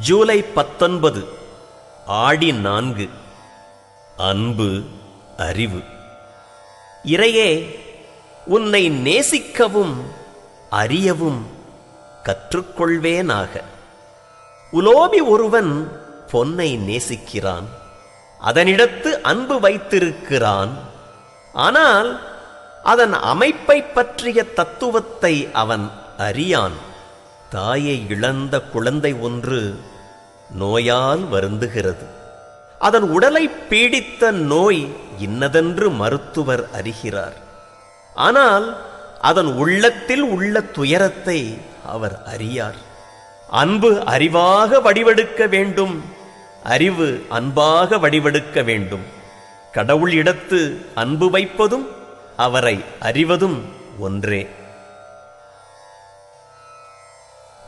ஜூலை பத்தொன்பது ஆடி நான்கு. அன்பு அறிவு. இறையே உன்னை நேசிக்கவும் அறியவும் கற்றுக்கொள்வேனாக. உலோபி ஒருவன் பொன்னை நேசிக்கிறான் அதனிடத்து அன்பு வைத்திருக்கிறான். ஆனால் அதன் அமைப்பை பற்றிய தத்துவத்தை அவன் அறியான். தாயை இழந்த குழந்தை ஒன்று நோயால் வருந்துகிறது. அதன் உடலை பீடித்த நோய் இன்னதென்று மருத்துவர் அறிகிறார். ஆனால் அதன் உள்ளத்தில் உள்ள துயரத்தை அவர் அறியார். அன்பு அறிவாக வடிவெடுக்க வேண்டும். அறிவு அன்பாக வடிவெடுக்க வேண்டும். கடவுள் இடத்து அன்பு வைப்பதும் அவரை அறிவதும் ஒன்றே.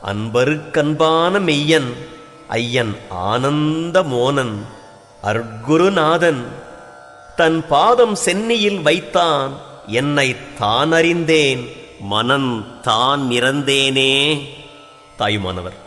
அன்பருக்கன்பான மெய்யன் ஐயன் ஆனந்த மோனன் அருட்குருநாதன். தன் பாதம் சென்னியில் வைத்தான் என்னை தான் அறிந்தேன் மனன் தான் நிறந்தேனே தாயுமானவர்.